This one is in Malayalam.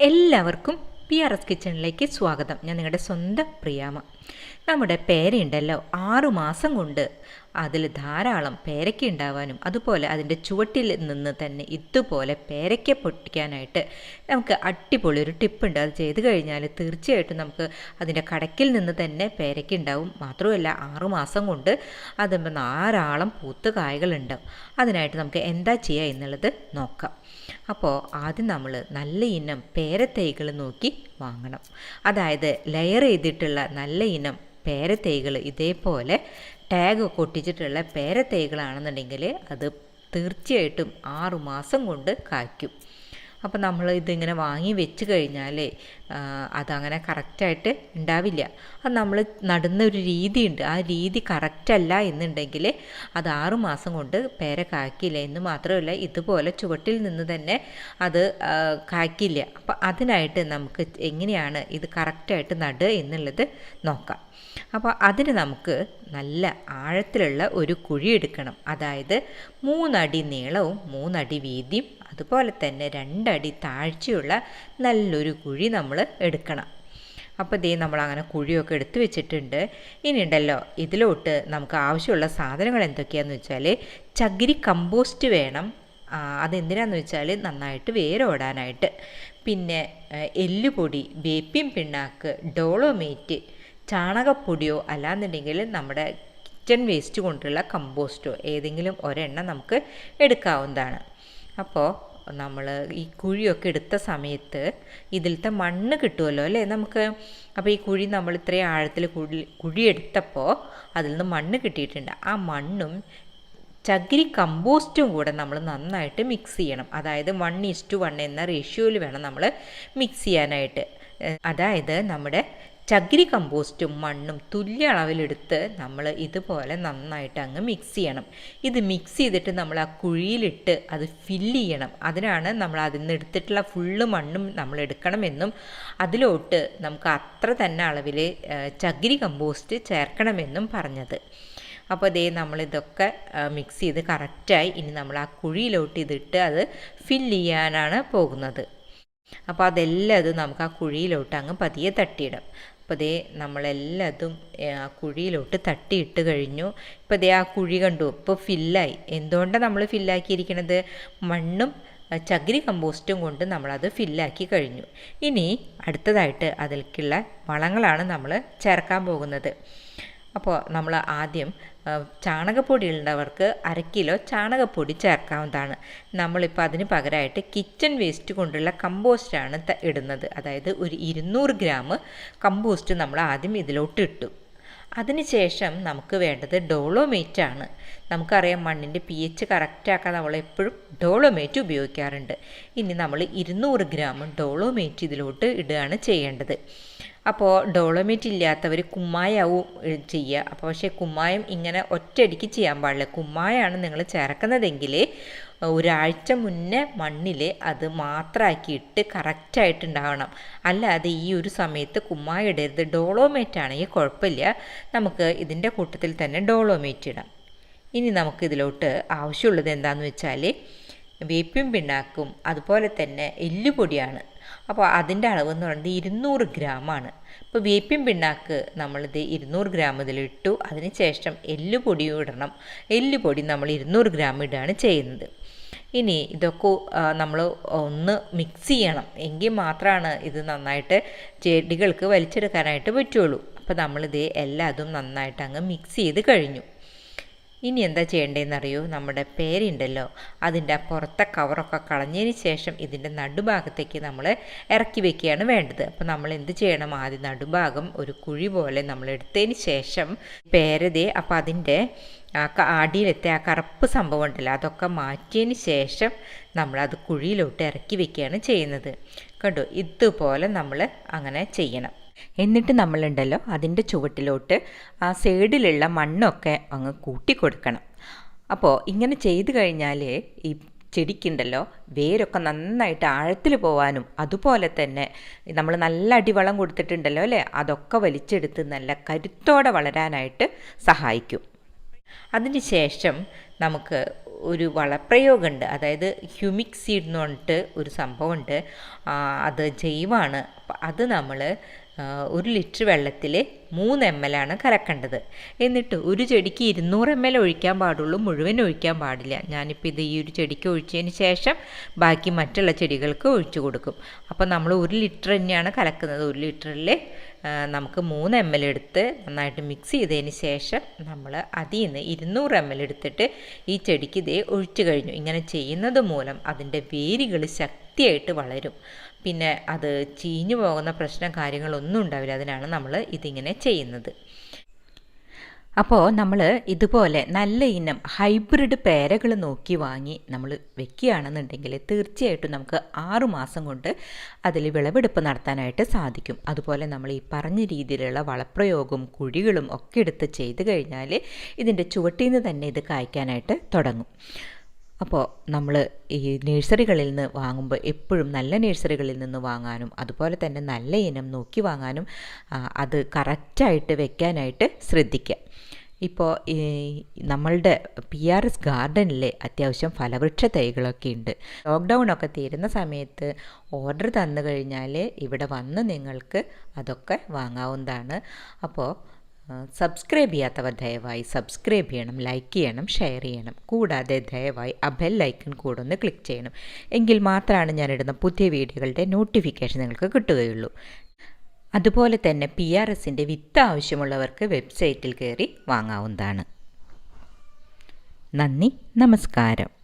എല്ലാവർക്കും പി ആർ എസ് കിച്ചണിലേക്ക് സ്വാഗതം. ഞാൻ നിങ്ങളുടെ സ്വന്തം പ്രിയാമ നമ്മുടെ പേരയുണ്ടല്ലോ ആറു മാസം കൊണ്ട് അതിൽ ധാരാളം പേരയ്ക്ക ഉണ്ടാവാനും അതുപോലെ അതിന്റെ ചുവട്ടിൽ നിന്ന് തന്നെ ഇതുപോലെ പേരയ്ക്ക പൊട്ടിക്കാനായിട്ട് നമുക്ക് അടിപൊളി ഒരു ടിപ്പുണ്ട് അത് ചെയ്ത് കഴിഞ്ഞാൽ തീർച്ചയായിട്ടും നമുക്ക് അതിന്റെ കടക്കിൽ നിന്ന് തന്നെ പേരയ്ക്ക ഉണ്ടാവും. മാത്രമല്ല ആറുമാസം കൊണ്ട് അത് ധാരാളം പൂത്ത് കായകളുണ്ടാവും അതിനായിട്ട് നമുക്ക് എന്താ ചെയ്യുക എന്നുള്ളത് നോക്കാം. അപ്പോൾ ആദ്യം നമ്മൾ നല്ല ഇനം പേരത്തൈകൾ നോക്കി വാങ്ങണം. അതായത് ലെയർ ചെയ്തിട്ടുള്ള നല്ല ഇനം പേരത്തൈകൾ ഇതേപോലെ ടാഗ് ഒക്കെ ഒട്ടിച്ചിട്ടുള്ള പേരത്തൈകളാണെന്നുണ്ടെങ്കിൽ അത് തീർച്ചയായിട്ടും ആറുമാസം കൊണ്ട് കായ്ക്കും. അപ്പോൾ നമ്മൾ ഇതിങ്ങനെ വാങ്ങി വെച്ച് കഴിഞ്ഞാൽ അതങ്ങനെ കറക്റ്റായിട്ട് ഉണ്ടാവില്ല അത് നമ്മൾ നടുന്ന ഒരു രീതിയുണ്ട്. ആ രീതി കറക്റ്റല്ല എന്നുണ്ടെങ്കിൽ അത് ആറുമാസം കൊണ്ട് പേര കാക്കില്ല എന്ന് മാത്രമല്ല ഇതുപോലെ ചുവട്ടിൽ നിന്ന് തന്നെ അത് കാക്കില്ല അപ്പം അതിനായിട്ട് നമുക്ക് എങ്ങനെയാണ് ഇത് കറക്റ്റായിട്ട് നടുക എന്നുള്ളത് നോക്കാം. അപ്പോൾ അതിന് നമുക്ക് നല്ല ആഴത്തിലുള്ള ഒരു കുഴി എടുക്കണം. അതായത് മൂന്നടി നീളവും മൂന്നടി വീതിയും അതുപോലെ തന്നെ രണ്ടടി താഴ്ചയുള്ള നല്ലൊരു കുഴി നമ്മൾ എടുക്കണം. അപ്പോൾ ദേ നമ്മൾ അങ്ങനെ കുഴിയൊക്കെ എടുത്തു വെച്ചിട്ടുണ്ട്. ഇനി ഉണ്ടല്ലോ ഇതിലോട്ട് നമുക്ക് ആവശ്യമുള്ള സാധനങ്ങൾ എന്തൊക്കെയാണെന്ന് വെച്ചാൽ ചകിരി കമ്പോസ്റ്റ് വേണം. അതെന്തിനാന്ന് വെച്ചാൽ നന്നായിട്ട് വേരോടാനായിട്ട്. പിന്നെ എല്ലുപൊടി വേപ്പിൻ പിണ്ണാക്ക് ഡോളോമേറ്റ് ചാണകപ്പൊടിയോ അല്ലാന്നുണ്ടെങ്കിൽ നമ്മുടെ കിച്ചൺ വേസ്റ്റ് കൊണ്ടുള്ള കമ്പോസ്റ്റോ ഏതെങ്കിലും ഒരെണ്ണം നമുക്ക് എടുക്കാവുന്നതാണ്. അപ്പോൾ നമ്മൾ ഈ കുഴിയൊക്കെ എടുത്ത സമയത്ത് ഇതിലത്തെ മണ്ണ് കിട്ടുമല്ലോ അല്ലേ? നമുക്ക് അപ്പോൾ ഈ കുഴി നമ്മൾ ഇത്രയും ആഴത്തിൽ കുഴി കുഴിയെടുത്തപ്പോൾ അതിൽ നിന്ന് മണ്ണ് കിട്ടിയിട്ടുണ്ട്. ആ മണ്ണും ചകിരി കമ്പോസ്റ്റും കൂടെ നമ്മൾ നന്നായിട്ട് മിക്സ് ചെയ്യണം. അതായത് വൺ ഈസ് വൺ എന്ന റേഷ്യോയിൽ വേണം നമ്മൾ മിക്സ് ചെയ്യാനായിട്ട്. അതായത് നമ്മുടെ ചകിരി കമ്പോസ്റ്റും മണ്ണും തുല്യ അളവിലെടുത്ത് നമ്മൾ ഇതുപോലെ നന്നായിട്ട് അങ്ങ് മിക്സ് ചെയ്യണം. ഇത് മിക്സ് ചെയ്തിട്ട് നമ്മൾ ആ കുഴിയിലിട്ട് അത് ഫില്ല് ചെയ്യണം. അതിനാണ് നമ്മൾ അതിൽ നിന്ന് എടുത്തിട്ടുള്ള ഫുള്ള് മണ്ണും നമ്മൾ എടുക്കണമെന്നും അതിലോട്ട് നമുക്ക് അത്ര തന്നെ അളവിൽ ചകിരി കമ്പോസ്റ്റ് ചേർക്കണമെന്നും പറഞ്ഞത്. അപ്പോൾ അതേ നമ്മളിതൊക്കെ മിക്സ് ചെയ്ത് കറക്റ്റായി ഇനി നമ്മൾ ആ കുഴിയിലോട്ട് ഇതിട്ട് അത് ഫില്ല് ചെയ്യാനാണ് പോകുന്നത്. അപ്പോൾ അതെല്ലാം അത് നമുക്ക് ആ കുഴിയിലോട്ട് അങ്ങ് പതിയെ തട്ടിയിടാം. അപ്പോൾ ദേ നമ്മളെല്ലാതും ആ കുഴിയിലോട്ട് തട്ടിയിട്ട് കഴിഞ്ഞു. ഇപ്പോൾ ദേ ആ കുഴി കണ്ടു ഇപ്പോൾ ഫില്ലായി. എന്തുകൊണ്ടാണ് നമ്മൾ ഫില്ലാക്കിയിരിക്കണത്? മണ്ണും ചകിരി കമ്പോസ്റ്റും കൊണ്ട് നമ്മളത് ഫില്ലാക്കി കഴിഞ്ഞു. ഇനി അടുത്തതായിട്ട് അതിലേക്കുള്ള വളങ്ങളാണ് നമ്മൾ ചേർക്കാൻ പോകുന്നത്. അപ്പോൾ നമ്മൾ ആദ്യം ചാണകപ്പൊടി ഉള്ളവർക്ക് അര കിലോ ചാണകപ്പൊടി ചേർക്കാവുന്നതാണ്. നമ്മളിപ്പോൾ അതിന് പകരമായിട്ട് കിച്ചൺ വേസ്റ്റ് കൊണ്ടുള്ള കമ്പോസ്റ്റാണ് ഇടുന്നത്. അതായത് ഒരു ഇരുന്നൂറ് ഗ്രാം കമ്പോസ്റ്റ് നമ്മൾ ആദ്യം ഇതിലോട്ട് ഇട്ടു. അതിനുശേഷം നമുക്ക് വേണ്ടത് ഡോളോമേറ്റ് ആണ്. നമുക്കറിയാം മണ്ണിന്റെ പി എച്ച് കറക്റ്റാക്കാൻ നമ്മൾ എപ്പോഴും ഡോളോമേറ്റ് ഉപയോഗിക്കാറുണ്ട്. ഇനി നമ്മൾ ഇരുന്നൂറ് ഗ്രാം ഡോളോമേറ്റ് ഇതിലോട്ട് ഇടുകയാണ് ചെയ്യേണ്ടത്. അപ്പോൾ ഡോളോമേറ്റ് ഇല്ലാത്തവർ കുമ്മായാവും ചെയ്യുക അപ്പോൾ പക്ഷേ കുമ്മായം ഇങ്ങനെ ഒറ്റയടിക്ക് ചെയ്യാൻ പാടില്ല. കുമ്മായാണ് നിങ്ങൾ ചേർക്കുന്നതെങ്കിൽ ഒരാഴ്ച മുന്നേ മണ്ണിൽ അത് മാത്രമാക്കിയിട്ട് കറക്റ്റായിട്ടുണ്ടാവണം. അല്ലാതെ ഈ ഒരു സമയത്ത് കുമ്മായ ഇടരുത്. ഡോളോമേറ്റ് ആണെങ്കിൽ കുഴപ്പമില്ല. നമുക്ക് ഇതിന്റെ കൂട്ടത്തിൽ തന്നെ ഡോളോമേറ്റ് ഇടാം. ഇനി നമുക്ക് നമുക്കിതിലോട്ട് ആവശ്യമുള്ളത് എന്താണെന്ന് വെച്ചാൽ വേപ്പിൻ പിണ്ണാക്കും അതുപോലെ തന്നെ എല്ലുപൊടിയാണ്. അപ്പോൾ അതിന്റെ അളവ് എന്ന് പറയുന്നത് ഇരുന്നൂറ് ഗ്രാമാണ് ഇപ്പോൾ വേപ്പിൻ പിണ്ണാക്ക് നമ്മളിത് ഇരുന്നൂറ് ഗ്രാം ഇതിലിട്ടു അതിന് ശേഷം എല്ലുപൊടിയും ഇടണം. എല്ലുപൊടി നമ്മൾ ഇരുന്നൂറ് ഗ്രാം ഇടുകയാണ് ചെയ്യുന്നത്. ഇനി ഇതൊക്കെ നമ്മൾ ഒന്ന് മിക്സ് ചെയ്യണം. എങ്കിൽ മാത്രമാണ് ഇത് നന്നായിട്ട് ചെടികൾക്ക് വലിച്ചെടുക്കാനായിട്ട് പറ്റുള്ളൂ. അപ്പോൾ നമ്മളിത് എല്ലാതും നന്നായിട്ട് അങ്ങ് മിക്സ് ചെയ്ത് കഴിഞ്ഞു. ഇനി എന്താ ചെയ്യേണ്ടതെന്നറിയോ? നമ്മുടെ പേരുണ്ടല്ലോ. അതിന്റെ പുറത്തെ കവറൊക്കെ കളഞ്ഞതിന് ശേഷം ഇതിന്റെ നടുഭാഗത്തേക്ക് നമ്മൾ ഇറക്കി വെക്കുകയാണ് വേണ്ടത്. അപ്പോൾ നമ്മൾ എന്ത് ചെയ്യണം? ആദ്യം നടുഭാഗം ഒരു കുഴി പോലെ നമ്മൾ എടുത്തതിന് ശേഷം പേരതെ അപ്പോൾ അതിന്റെ ആ അടിയിലത്തെ ആ കറുപ്പ് സംഭവം ഉണ്ടല്ലോ അതൊക്കെ മാറ്റിയതിന് ശേഷം നമ്മളത് കുഴിയിലോട്ട് ഇറക്കി വെക്കുകയാണ് ചെയ്യുന്നത്. കണ്ടോ? ഇതുപോലെ നമ്മൾ അങ്ങനെ ചെയ്യണം. എന്നിട്ട് നമ്മളുണ്ടല്ലോ അതിന്റെ ചുവട്ടിലോട്ട് ആ സൈഡിലുള്ള മണ്ണൊക്കെ അങ്ങ് കൂട്ടി കൊടുക്കണം അപ്പോൾ ഇങ്ങനെ ചെയ്തു കഴിഞ്ഞാൽ ഈ ചെടിക്കുണ്ടല്ലോ വേരൊക്കെ നന്നായിട്ട് ആഴത്തിൽ പോവാനും അതുപോലെ തന്നെ നമ്മൾ നല്ല അടിവളം കൊടുത്തിട്ടുണ്ടല്ലോ അല്ലേ അതൊക്കെ വലിച്ചെടുത്ത് നല്ല കരുത്തോടെ വളരാനായിട്ട് സഹായിക്കും. അതിന് ശേഷം നമുക്ക് ഒരു വളപ്രയോഗമുണ്ട് അതായത് ഹ്യൂമിക് സീഡ് എന്ന് പറഞ്ഞിട്ട് ഒരു സംഭവമുണ്ട്. അത് ജൈവമാണ് അത് നമ്മൾ ഒരു ലിറ്റർ വെള്ളത്തിൽ മൂന്ന് എം എൽ ആണ് കലക്കേണ്ടത്. എന്നിട്ട് ഒരു ചെടിക്ക് ഇരുന്നൂറ് എം എൽ ഒഴിക്കാൻ പാടുള്ളൂ മുഴുവൻ ഒഴിക്കാൻ പാടില്ല. ഞാനിപ്പോൾ ഇത് ഈ ഒരു ചെടിക്ക് ഒഴിച്ചതിന് ശേഷം ബാക്കി മറ്റുള്ള ചെടികൾക്ക് ഒഴിച്ചു കൊടുക്കും. അപ്പോൾ നമ്മൾ ഒരു ലിറ്റർ തന്നെയാണ് കലക്കുന്നത്. ഒരു ലിറ്ററിൽ നമുക്ക് മൂന്ന് എം എൽ എടുത്ത് നന്നായിട്ട് മിക്സ് ചെയ്തതിന് ശേഷം നമ്മൾ അതിൽ നിന്ന് ഇരുന്നൂറ് എം എൽ എടുത്തിട്ട് ഈ ചെടിക്ക് ഇതേ ഒഴിച്ചു കഴിഞ്ഞു. ഇങ്ങനെ ചെയ്യുന്നത് മൂലം അതിന്റെ വേരുകൾ ശക്തിയായിട്ട് വളരും. പിന്നെ അത് ചീഞ്ഞു പോകുന്ന പ്രശ്നം കാര്യങ്ങളൊന്നും ഉണ്ടാവില്ല. അതിനാണ് നമ്മൾ ഇതിങ്ങനെ ചെയ്യുന്നത്. അപ്പോൾ നമ്മൾ ഇതുപോലെ നല്ല ഇനം ഹൈബ്രിഡ് പേരകൾ നോക്കി വാങ്ങി നമ്മൾ വെക്കുകയാണെന്നുണ്ടെങ്കിൽ തീർച്ചയായിട്ടും നമുക്ക് ആറു മാസം കൊണ്ട് അതിൽ വിളവെടുപ്പ് നടത്താനായിട്ട് സാധിക്കും. അതുപോലെ നമ്മൾ ഈ പറഞ്ഞ രീതിയിലുള്ള വളപ്രയോഗവും കുഴികളും ഒക്കെ എടുത്ത് ചെയ്ത് കഴിഞ്ഞാൽ ഇതിന്റെ ചുവട്ടിൽ നിന്ന് തന്നെ ഇത് കായ്ക്കാനായിട്ട് തുടങ്ങും. അപ്പോൾ നമ്മൾ ഈ നഴ്സറികളിൽ നിന്ന് വാങ്ങുമ്പോൾ എപ്പോഴും നല്ല നഴ്സറികളിൽ നിന്ന് വാങ്ങാനും അതുപോലെ തന്നെ നല്ല ഇനം നോക്കി വാങ്ങാനും അത് കറക്റ്റായിട്ട് വെക്കാനായിട്ട് ശ്രദ്ധിക്കുക ഇപ്പോൾ ഈ നമ്മളുടെ പി ആർ എസ് ഗാർഡനിലെ അത്യാവശ്യം ഫലവൃക്ഷ തൈകളൊക്കെ ഉണ്ട് ലോക്ക്ഡൗൺ ഒക്കെ തീരുന്ന സമയത്ത് ഓർഡർ തന്നു കഴിഞ്ഞാൽ ഇവിടെ വന്ന് നിങ്ങൾക്ക് അതൊക്കെ വാങ്ങാവുന്നതാണ്. അപ്പോൾ സബ്സ്ക്രൈബ് ചെയ്യാത്തവർ ദയവായി സബ്സ്ക്രൈബ് ചെയ്യണം ലൈക്ക് ചെയ്യണം ഷെയർ ചെയ്യണം. കൂടാതെ ദയവായി ആ ബെൽ ഐക്കൺ കൂടെ ഒന്ന് ക്ലിക്ക് ചെയ്യണം. എങ്കിൽ മാത്രമാണ് ഞാനിടുന്ന പുതിയ വീഡിയോകളുടെ നോട്ടിഫിക്കേഷൻ നിങ്ങൾക്ക് കിട്ടുകയുള്ളൂ. അതുപോലെ തന്നെ പി ആർ എസിന്റെ വിത്ത് ആവശ്യമുള്ളവർക്ക് വെബ്സൈറ്റിൽ കയറി വാങ്ങാവുന്നതാണ്. നന്ദി നമസ്കാരം.